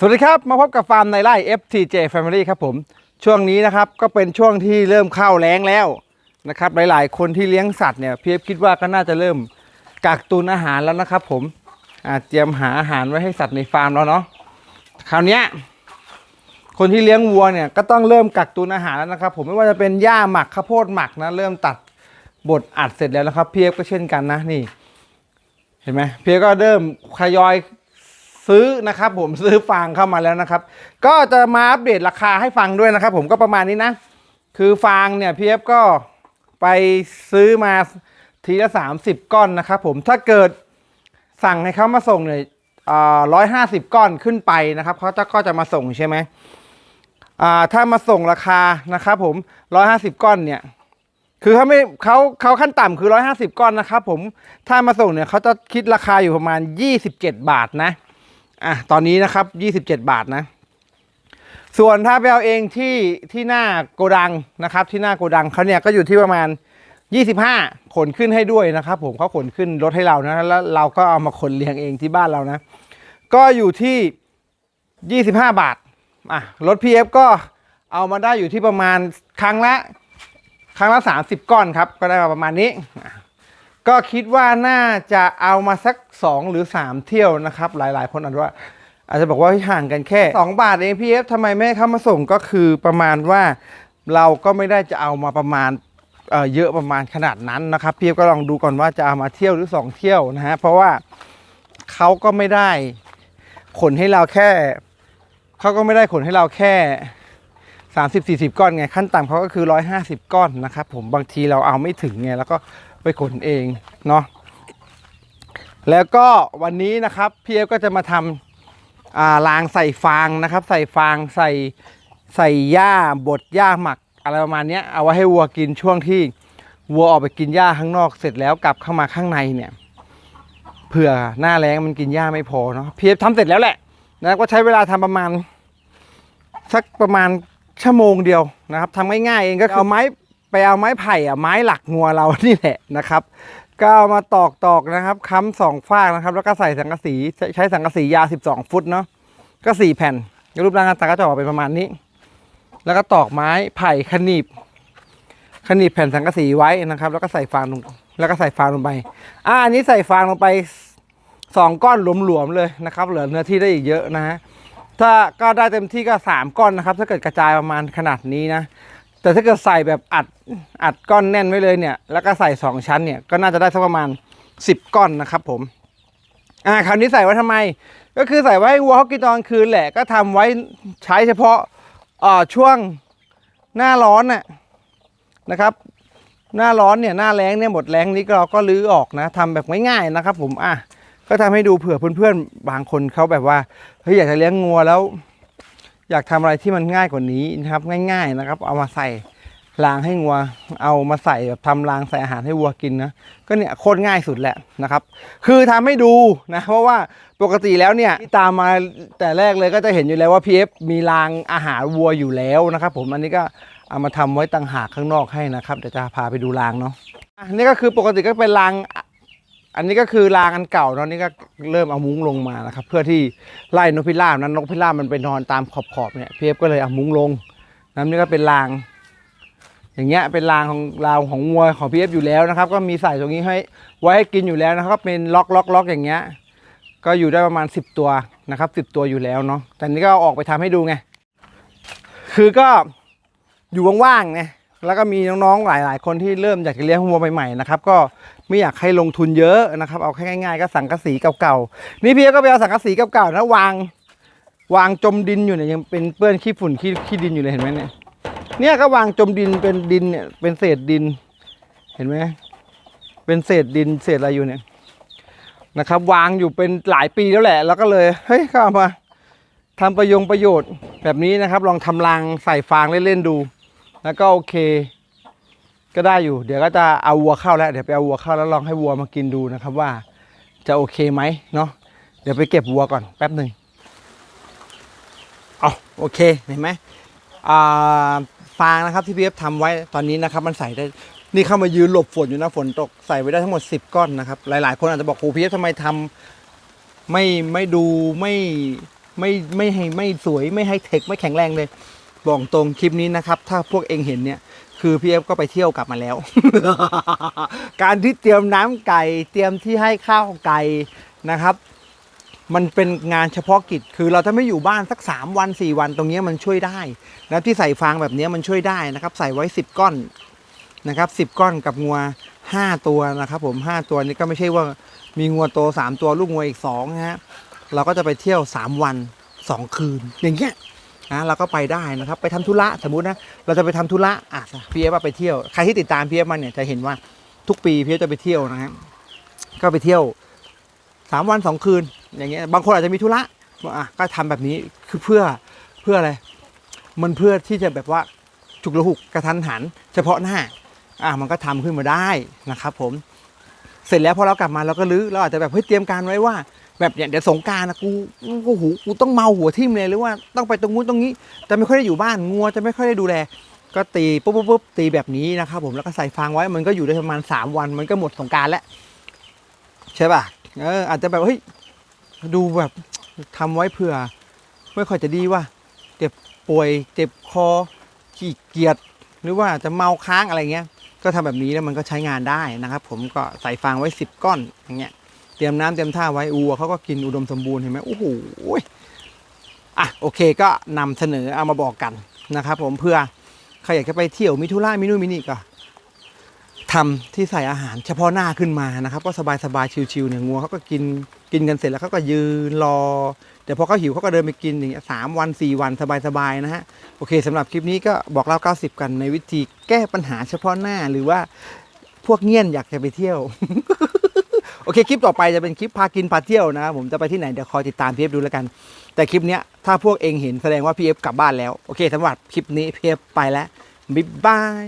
สวัสดีครับ มาพบกับฟาร์มในไร่ FTJ Family ครับผม ช่วงนี้นะครับก็เป็นช่วงที่เริ่มเข้าแล้งแล้วนะครับหลาย ๆ คนที่เลี้ยงสัตว์เนี่ยพี่เอฟคิดว่าก็น่าจะเริ่มกักตุนอาหารแล้วนะครับ ผมเตรียมหาอาหารไว้ให้สัตว์ในฟาร์มแล้วเนาะคราวนี้คนที่เลี้ยงวัวเนี่ยก็ต้องเริ่มกักตุนอาหารแล้วนะครับ ผมไม่ว่าจะเป็นหญ้าหมักข้าวโพดหมักนะเริ่มตัดบดอัดเสร็จแล้วนะครับพี่เอฟก็เช่นกันนะนี่ เห็นไหมพี่เอฟก็เริ่มทยอย ซื้อนะครับผมซื้อฟางเข้ามาแล้วนะครับ ก็จะมาอัปเดตราคาให้ฟังด้วยนะครับ ผมก็ประมาณนี้นะ คือฟางเนี่ยพีเอฟก็ไปซื้อมาทีละ 30 ก้อนนะครับผมถ้าเกิดสั่งให้เขามาส่งเนี่ยร้อยห้าสิบก้อนขึ้นไปนะครับเขาจะก็จะมาส่งใช่ไหมถ้ามาส่งราคานะครับผมร้อยห้าสิบก้อนเนี่ยคือเขาไม่เขาเขาขั้นต่ำคือร้อยห้าสิบก้อนนะครับผมถ้ามาส่งเนี่ยเขาจะคิดราคาอยู่ประมาณยี่สิบเจ็ดบาทนะ อะตอนนี้นะครับ 27 บาทนะ ส่วนถ้าไปเอาเองที่ที่หน้าโกดังนะครับ ที่หน้าโกดังเขาเนี่ยก็อยู่ที่ประมาณ 25 ขนขึ้นให้ด้วยนะครับ ผมเขาขนขึ้นรถให้เรานะแล้วเราก็เอามาขนเลี้ยงเองที่บ้านเรานะ ก็อยู่ที่ 25 บาทอะรถ PF ก็เอามาได้อยู่ที่ประมาณครั้งละครั้งละ 30 ก้อนครับ ก็ได้มาประมาณนี้ ก็คิดว่าน่าจะเอามาสัก 2 หรือ 3 เที่ยวนะครับ หลายๆ คนอาจจะว่า อาจจะบอกว่าห่างกันแค่ 2 บาทเองพี่เอฟทำไมไม่เข้ามาส่งก็คือประมาณว่าเราก็ไม่ได้จะเอามาประมาณเเยอะประมาณขนาดนั้นนะครับพี่เอฟก็ลองดูก่อนว่าจะเอามาเที่ยวหรือ 2 เที่ยวนะฮะเพราะว่าเขาก็ไม่ได้ขนให้เราแค่เขาก็ไม่ได้ขนให้เราแค่30 40 ก้อนไงขั้นต่ำเขาก็คือ 150 ก้อนนะครับผมบางทีเราเอาไม่ถึงไงแล้วก็ ไปขนเองเนาะแล้วก็วันนี้นะครับพี่เอฟก็จะมาทำอ่ารางใส่ฟางนะครับ ใส่ฟางใส่ใส่หญ้าบดหญ้าหมักอะไรประมาณนี้เอาไว้ให้วัวกินช่วงที่วัวออกไปกินหญ้าข้างนอกเสร็จแล้วกลับเข้ามาข้างในเนี่ยเผื่อหน้าแรงมันกินหญ้าไม่พอเนาะพี่เอฟทำเสร็จแล้วแหละนะก็ใช้เวลาทำประมาณสักประมาณชั่วโมงเดียวนะครับทำง่ายๆเองก็คือเอาไม้ ไปเอาไม้ไผ่อะไม้หลักงัวเรานี่แหละนะครับ ก็เอามาตอกตอกนะครับค้ำสองฟากนะครับ แล้วก็ใส่สังกะสีใช้สังกะสียาว12 ฟุตเนาะก็สี่แผ่นรูปร่างหน้าตาก็จะออกเป็นประมาณนี้ แล้วก็ตอกไม้ไผ่ขนีบขนีบแผ่นสังกะสีไว้นะครับ แล้วก็ใส่ฟางลงแล้วก็ใส่ฟางลงไป อ่าอันนี้ใส่ฟางลงไปสองก้อนหลวมๆเลยนะครับ เหลือเนื้อที่ได้อีกเยอะนะฮะถ้าก็ได้เต็มที่ก็ 3 ก้อนนะครับ ถ้าเกิดกระจายประมาณขนาดนี้นะ แต่ถ้าเกิดใส่แบบอัดอัดก้อนแน่นไว้เลยเนี่ย แล้วก็ใส่2ชั้นเนี่ยก็น่าจะได้สักประมาณ10ก้อนนะครับผมอ่าคราวนี้ใส่ไว้ทำไม ก็คือใส่ไว้ให้วัวเขากินตอนคืนแหละก็ทำไว้ใช้เฉพาะเอ่อช่วงหน้าร้อนน่ะนะครับ หน้าร้อนเนี่ยหน้าแรงเนี่ยหมดแรงนี้เราก็ลื้อออกนะทำแบบง่ายๆนะครับ ผมอะก็ทำให้ดูเผื่อเพื่อนๆบางคนเขาแบบว่าเฮ้ยอยากจะเลี้ยงงัวแล้ว อยากทำอะไรที่มันง่ายกว่านี้นะครับ ง่าย ๆนะครับ เอามาใส่รางให้งัว เอามาใส่แบบทำรางใส่อาหารให้วัวกินนะก็เนี่ยโคตรง่ายสุดแหละนะครับ คือทำให้ดูนะเพราะว่าปกติแล้วเนี่ยที่ตามมาแต่แรกเลยก็จะเห็นอยู่แล้วว่า PF มีรางอาหารวัวอยู่แล้วนะครับ ผมอันนี้ก็เอามาทำไว้ต่างหากข้างนอกให้นะครับเดี๋ยวจะพาไปดูรางเนาะอะอันนี้ก็คือปกติก็เป็นราง อันนี้ก็คือรางอันเก่าเนาะนี่ก็เริ่มเอามุ้งลงมานะครับ เพื่อที่ไล่นกพิราบนั้นนกพิราบมันไปนอนตามขอบขอบเนี่ยเพีเอฟก็เลยเอามุ้งลงน้ำนี่ก็เป็นราง อย่างเงี้ยเป็นรางของรางของวัวของพีเอฟอยู่แล้วนะครับ ก็มีใส่ตรงนี้ให้ไว้ให้กินอยู่แล้วนะครับ เป็นล็อกล็อกล็อกอย่างเงี้ยก็อยู่ได้ประมาณ 10 ตัวนะครับ10 ตัวอยู่แล้วเนาะแต่นี่ก็เอาออกไปทำให้ดูไงคือก็อยู่ว่างๆไง แล้วก็มีน้องๆหลาย ๆ คนที่เริ่มอยากจะเลี้ยงวัวใหม่ๆนะครับก็ไม่อยากให้ลงทุนเยอะนะครับเอาแค่ง่ายๆก็สังกะสีเก่าๆนี่พี่ก็ไปเอาสังกะสีเก่าๆนะวางวางจมดินอยู่เนี่ยยังเป็นเปื้อนขี้ฝุ่นขี้ขี้ดินอยู่เลยเห็นไหมเนี่ยเนี่ยก็วางจมดินเป็นดินเนี่ยเป็นเศษดิน เห็นไหมเป็นเศษดินเศษอะไรอยู่เนี่ยนะครับ วางอยู่เป็นหลายปีแล้วแหละ แล้วก็เลยเฮ้ยก็เอามาทำประโยงประโยชน์แบบนี้นะครับ ลองทำรางใส่ฟางเล่นๆดู แล้วก็โอเค ก็ได้อยู่ เดี๋ยวก็จะเอาวัวเข้าแล้ว เดี๋ยวไปเอาวัวเข้าแล้วลองให้วัวมากินดูนะครับว่า จะโอเคไหมเนาะ เดี๋ยวไปเก็บวัวก่อนแป๊บหนึ่งเอาโอเค เห็นไหมอ่าฟางนะครับที่พี่เอฟทำไว้ตอนนี้นะครับ มันใส่ได้ นี่เข้ามายืนหลบฝนอยู่นะฝนตกใส่ไว้ได้ทั้งหมด 10 ก้อนนะครับ หลาย ๆ คนอาจจะบอกครูพี่เอฟทำไมทำไม่ไม่ดูไม่ไม่ไม่ให้ไม่สวยไม่ให้เทคไม่แข็งแรงเลย บอกตรงคลิปนี้นะครับ ถ้าพวกเองเห็นเนี่ย คือพี่เอฟก็ไปเที่ยวกลับมาแล้ว การที่เตรียมน้ำไก่ เตรียมที่ให้ข้าวไก่นะครับ มันเป็นงานเฉพาะกิจ คือเราถ้าไม่อยู่บ้านสัก 3 วัน 4 วันตรงนี้มันช่วยได้นะที่ใส่ฟางแบบนี้มันช่วยได้นะครับ ใส่ไว้ 10 ก้อนนะครับ10 ก้อนกับงัว 5 ตัวนะครับผม 5 ตัวนี้ก็ไม่ใช่ว่ามีงัวโต 3 ตัวลูกงัวอีก2นะฮะเราก็จะไปเที่ยว 3 วัน 2 คืน อย่างเงี้ย นะเราก็ไปได้นะครับไปทำธุระสมมุตินะเราจะไปทำธุระอะพีเอฟไปเที่ยวใครที่ติดตามพีเอฟมาเนี่ยจะเห็นว่าทุกปีพีเอฟจะไปเที่ยวนะครับก็ไปเที่ยวสามวันสองคืนอย่างเงี้ยบางคนอาจจะมีธุระอะก็ทำแบบนี้คือเพื่อเพื่ออะไรมันเพื่อที่จะแบบว่าฉุกระหุกกระทันหัน เฉพาะหน้าอะมันก็ทำขึ้นมาได้นะครับ ผม เสร็จแล้วพอเรากลับมาเราก็รื้อเราอาจจะแบบเฮ้ยเตรียมการไว้ว่า แบบเนี่ยเดี๋ยวสงการนะกูกูหูกูต้องเมาหัวทิ่มเลยหรือว่าต้องไปตรงนู้นตรงนี้ แต่ไม่ค่อยได้อยู่บ้านงัวจะไม่ค่อยได้ดูแล ก็ตีปุ๊บปุ๊บปุ๊บตีแบบนี้นะครับผมแล้วก็ใส่ฟางไว้มันก็อยู่ได้ประมาณ 3 วัน มันก็หมดสงการแล้วใช่ป่ะเอออาจจะแบบเฮ้ยดูแบบทำไว้เผื่อ ไม่ค่อยจะดีว่าเจ็บป่วยเจ็บคอขี้เกียจหรือว่าจะเมาค้างอะไรเงี้ย ก็ทำแบบนี้แล้วมันก็ใช้งานได้นะครับ ผมก็ใส่ฟางไว้ 10 ก้อนอย่างเงี้ย เตรียมน้ำเตรียมท่าไว้อัวเขาก็กินอุดมสมบูรณ์เห็นไหมโอ้โหอะโอเคก็นำเสนอเอามาบอกกันนะครับ ผมเพื่อใครอยากจะไปเที่ยวมิทุล่ามินู่นมินี่ก็ทำที่ใส่อาหารเฉพาะหน้าขึ้นมานะครับ ก็สบายสบายๆชิวๆเนี่ยงัวเขาก็กินกินกันเสร็จแล้วเขาก็ยืนรอเดี๋ยวพอเขาหิวเขาก็เดินไปกินอย่างเงี้ยสามวันสี่วันสบายๆนะฮะโอเคสำหรับคลิปนี้ก็บอกเล่า 90 กันในวิธีแก้ปัญหาเฉพาะหน้าหรือว่าพวกเงี้ยนอยากจะไปเที่ยว โอเคคลิปต่อไปจะเป็นคลิปพากินพาเที่ยวนะครับผมจะไปที่ไหนเดี๋ยวคอยติดตามพีเอฟดูแล้วกัน แต่คลิปเนี้ยถ้าพวกเองเห็นแสดงว่าพีเอฟกลับบ้านแล้ว โอเคสำหรับคลิปนี้พีเอฟไปแล้วบ๊ายบาย